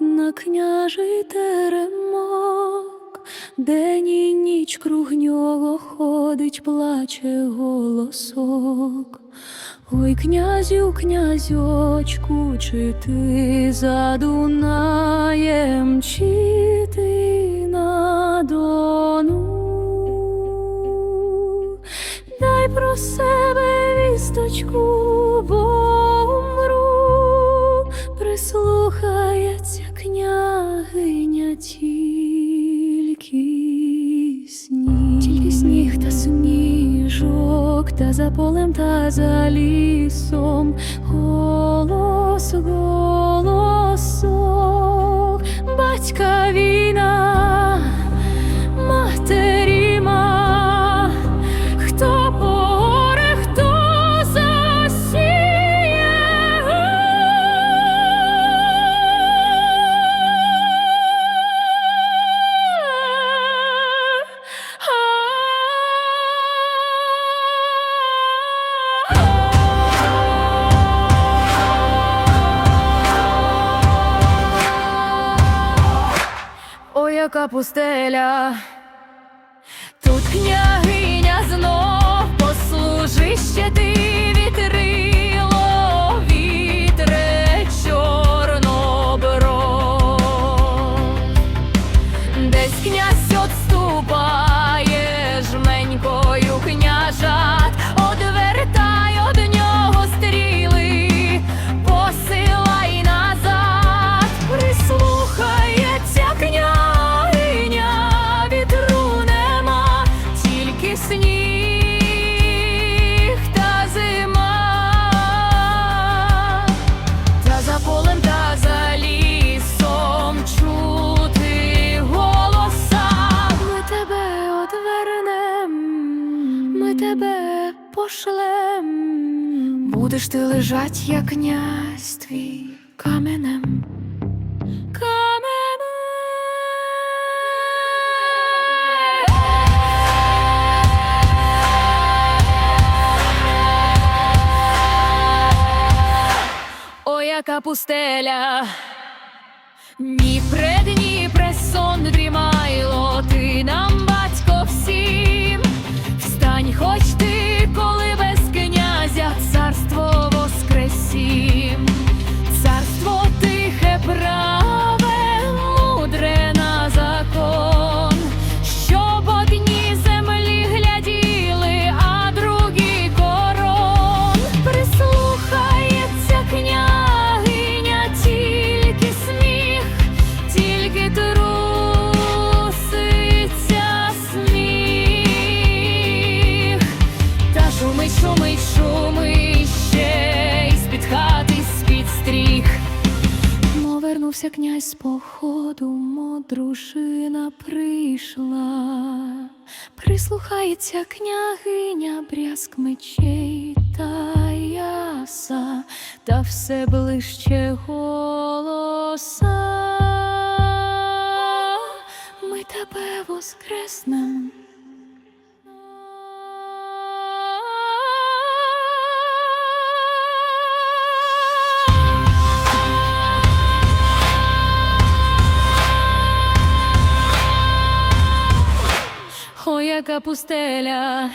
на княжий теремок, день і ніч круг нього ходить, плаче голосок. Ой, князю, князьочку, чи ти за Дунаєм, чи ти на Дону? Дай про себе вісточку, бо полем, та за лісом, голос, голосок, батька війна, Ой, пустеля, тут княгиня знов послужи ще ти вітрило, вітре чорнобро. Десь князь отступає сніг та зима. Та за полем, та за лісом чути голоса. Ми тебе одвернем, ми тебе пошлем. Будеш ти лежать, як князь твій каменем. Яка пустеля, ні пред, ні пресон дрімайло, ти нам стріх. Мо вернувся князь з походу, мо дружина прийшла. Прислухається княгиня, брязк мечей та яса, та все ближче голоса. Ми тебе воскреснем. Ой, пустеля,